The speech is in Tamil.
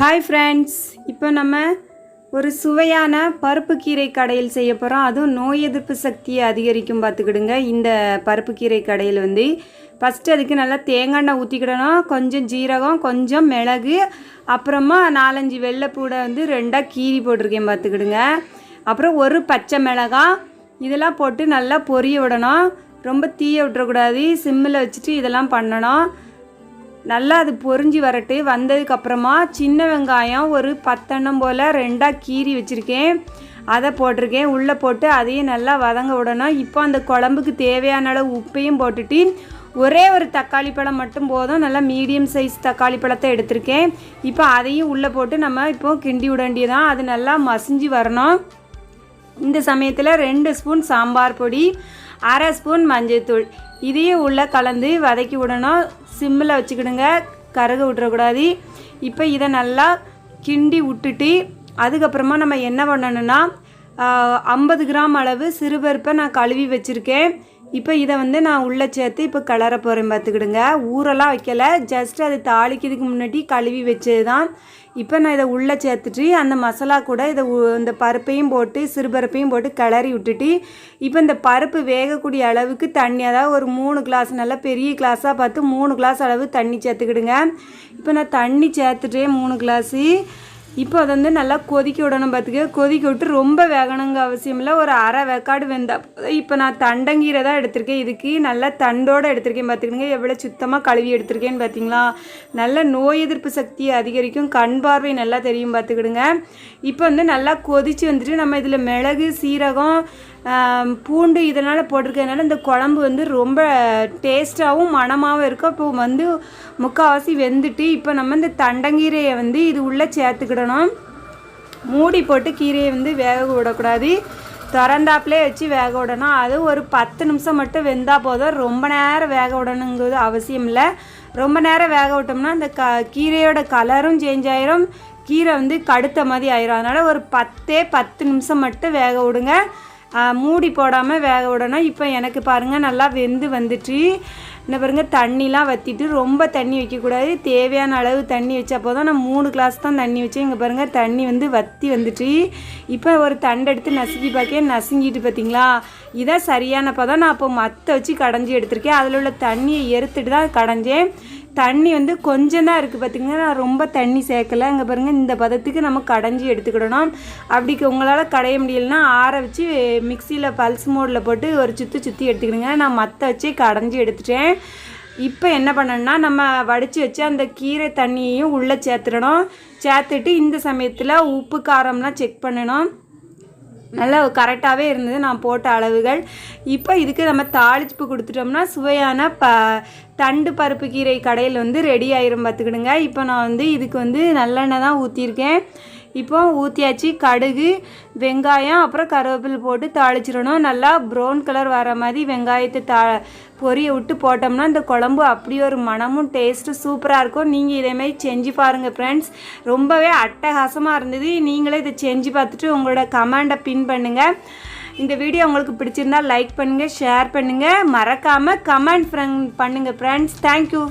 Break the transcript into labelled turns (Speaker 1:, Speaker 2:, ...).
Speaker 1: ஹாய் ஃப்ரெண்ட்ஸ் இப்போ நம்ம ஒரு சுவையான பருப்பு கீரை கடையில் செய்ய போகிறோம் அதுவும் நோய் எதிர்ப்பு சக்தியை அதிகரிக்கும் பார்த்துக்கிடுங்க. இந்த பருப்பு கீரை கடையில் வந்து ஃபஸ்ட்டு அதுக்கு நல்லா தேங்காய் எண்ணெய் ஊற்றிக்கிடணும் கொஞ்சம் ஜீரகம் கொஞ்சம் மிளகு அப்புறமா நாலஞ்சு வெள்ளைப்பூடை வந்து ரெண்டாக கீரி போட்டிருக்கேன் பார்த்துக்கிடுங்க. அப்புறம் ஒரு பச்சை மிளகாய் இதெல்லாம் போட்டு நல்லா பொரிய விடணும். ரொம்ப தீய விட்டுறக்கூடாது. சிம்மில் வச்சுட்டு இதெல்லாம் பண்ணணும். நல்லா அது பொரிஞ்சு வரட்டு. வந்ததுக்கப்புறமா சின்ன வெங்காயம் ஒரு பத்தெண்ணம் போல் ரெண்டாக கீறி வச்சுருக்கேன். அதை போட்டிருக்கேன். உள்ளே போட்டு அதையும் நல்லா வதங்க விடணும். இப்போ அந்த குழம்புக்கு தேவையான அளவு உப்பையும் போட்டுட்டு ஒரே ஒரு தக்காளி பழம் மட்டும் போதும். நல்லா மீடியம் சைஸ் தக்காளி பழத்தை எடுத்திருக்கேன். இப்போ அதையும் உள்ளே போட்டு நம்ம இப்போ கிண்டி விட வேண்டியதான் அது நல்லா மசிஞ்சு வரணும். இந்த சமயத்தில் ரெண்டு ஸ்பூன் சாம்பார் பொடி அரை ஸ்பூன் மஞ்சள்தூள் இதையும் உள்ளே கலந்து வதக்கி விடணும். சிம்மில் வச்சுக்கிடுங்க. கருக விட்டுறக்கூடாது. இப்போ இதை நல்லா கிண்டி விட்டுட்டு அதுக்கப்புறமா நம்ம என்ன பண்ணணும்னா ஐம்பது கிராம் அளவு சிறுபருப்பை நான் கழுவி வச்சுருக்கேன். இப்போ இதை வந்து நான் உள்ளே சேர்த்து இப்போ கலர போகிறேன் பார்த்துக்கிடுங்க ஊரெல்லாம் வைக்கல. ஜஸ்ட் அது தாளிக்கிறதுக்கு முன்னாடி கழுவி வச்சது தான் இப்போ நான் இதை உள்ளே சேர்த்துட்டு அந்த மசாலா கூட இதை இந்த பருப்பையும் போட்டு சிறுபருப்பையும் போட்டு கிளறி விட்டுட்டு இப்போ இந்த பருப்பு வேகக்கூடிய அளவுக்கு தண்ணி அதாவது ஒரு மூணு கிளாஸ் நல்லா பெரிய கிளாஸாக பார்த்து மூணு கிளாஸ் அளவு தண்ணி சேர்த்துக்கிடுங்க. இப்போ நான் தண்ணி சேர்த்துட்டேன் மூணு கிளாஸு இப்போ அதை வந்து நல்லா கொதிக்க விடணும் பார்த்துக்க. கொதிக்க விட்டு ரொம்ப வேகணுங்க அவசியம் இல்லை. ஒரு அரை வேக்காடு வெந்தா இப்போ நான் தண்டங்கீரை தான் எடுத்திருக்கேன். இதுக்கு நல்லா தண்டோடு எடுத்திருக்கேன் பார்த்துக்கிடுங்க எவ்வளோ சுத்தமாக கழுவி எடுத்திருக்கேன்னு பார்த்தீங்களா? நல்ல நோய் எதிர்ப்பு சக்தியை அதிகரிக்கும். கண் பார்வை நல்லா தெரியும் பார்த்துக்கிடுங்க. இப்போ வந்து நல்லா கொதிச்சு வந்துட்டு நம்ம இதில் மிளகு சீரகம் பூண்டு இதனால் போட்டிருக்கிறதுனால இந்த குழம்பு வந்து ரொம்ப டேஸ்ட்டாகவும் மணமாகவும் இருக்கும். இப்போ வந்து முக்கால்வாசி வெந்துட்டு இப்போ நம்ம இந்த தண்டங்கீரையை வந்து இது உள்ளே சேர்த்துக்கிடணும் மூடி போட்டு கீரையை வந்து வேக விடக்கூடாது. திறந்தாப்புலே வச்சு வேக விடணும். அது ஒரு பத்து நிமிஷம் மட்டும் வெந்தால் போதும். ரொம்ப நேரம் வேக விடணுங்கிறது அவசியம் இல்லை. ரொம்ப நேரம் வேக விட்டோம்னா அந்த க கீரையோட கலரும் சேஞ்ச் ஆயிரும். கீரை வந்து கடுத்த மாதிரி ஆயிரும். அதனால் ஒரு பத்தே பத்து நிமிஷம் மட்டும் வேக விடுங்க. மூடி போடாமல் வேக விடணும். இப்போ எனக்கு பாருங்கள் நல்லா வெந்து வந்துட்டு என்ன பாருங்கள் தண்ணிலாம் வற்றிட்டு ரொம்ப தண்ணி வைக்கக்கூடாது. தேவையான அளவு தண்ணி வச்சா போதும். நான் மூணு கிளாஸ் தான் தண்ணி வச்சேன். இங்கே பாருங்கள் தண்ணி வந்து வற்றி வந்துட்டு இப்போ ஒரு தண்டை எடுத்து நசுக்கி பார்க்க நசுங்கிட்டு பார்த்தீங்களா இதான் சரியான பதம் நான் அப்போ மற்ற வச்சு கடைஞ்சி எடுத்திருக்கேன். அதில் உள்ள தண்ணியை எறுத்துட்டு தான் கடைஞ்சேன். தண்ணி வந்து கொஞ்சம் தான் இருக்குது பார்த்திங்கன்னா நான் ரொம்ப தண்ணி சேர்க்கல. அங்கே பாருங்கள் இந்த பதத்துக்கு நம்ம கடைஞ்சி எடுத்துக்கிடணும். அப்படிக்கு உங்களால் கடைய முடியலன்னா ஆற வச்சு மிக்சியில் பல்ஸ் மோடில் போட்டு ஒரு சுற்றி சுற்றி எடுத்துக்கிடுங்க. நான் மற்ற வச்சு கடைஞ்சி எடுத்துட்டேன். இப்போ என்ன பண்ணணும்னா நம்ம வடித்து வச்சு அந்த கீரை தண்ணியையும் உள்ளே சேர்த்துடணும். சேர்த்துட்டு இந்த சமயத்தில் உப்பு காரம்லாம் செக் பண்ணணும். நல்லா கரெக்டாகவே இருந்தது. நான் போட்ட அளவுகள். இப்போ இதுக்கு நம்ம தாளிப்பு கொடுத்துட்டோம்னா சுவையான ப தண்டு பருப்பு கீரை கடையில் வந்து ரெடி ஆயிரும் பார்த்துக்கிடுங்க. இப்போ நான் வந்து இதுக்கு வந்து நல்லெண்ணெய் தான் ஊற்றிருக்கேன் இப்போ ஊற்றியாச்சு கடுகு வெங்காயம் அப்புறம் கருவேப்பிலை போட்டு தாளிச்சிடணும். நல்லா ப்ரௌன் கலர் வர மாதிரி வெங்காயத்தை தா பொரிய விட்டு போட்டோம்னா இந்த குழம்பு அப்படி ஒரு மணமும் டேஸ்ட்டும் சூப்பராக இருக்கும். நீங்கள் இதேமாரி செஞ்சு பாருங்கள் ஃப்ரெண்ட்ஸ் ரொம்பவே அட்டகாசமாக இருந்தது. நீங்களே இதை செஞ்சு பார்த்துட்டு உங்களோட கமெண்டை பின் பண்ணுங்கள் இந்த வீடியோ உங்களுக்கு பிடிச்சிருந்தா லைக் பண்ணுங்கள் ஷேர் பண்ணுங்கள் மறக்காமல் கமெண்ட் பண்ணுங்கள் ஃப்ரெண்ட்ஸ் தேங்க்யூ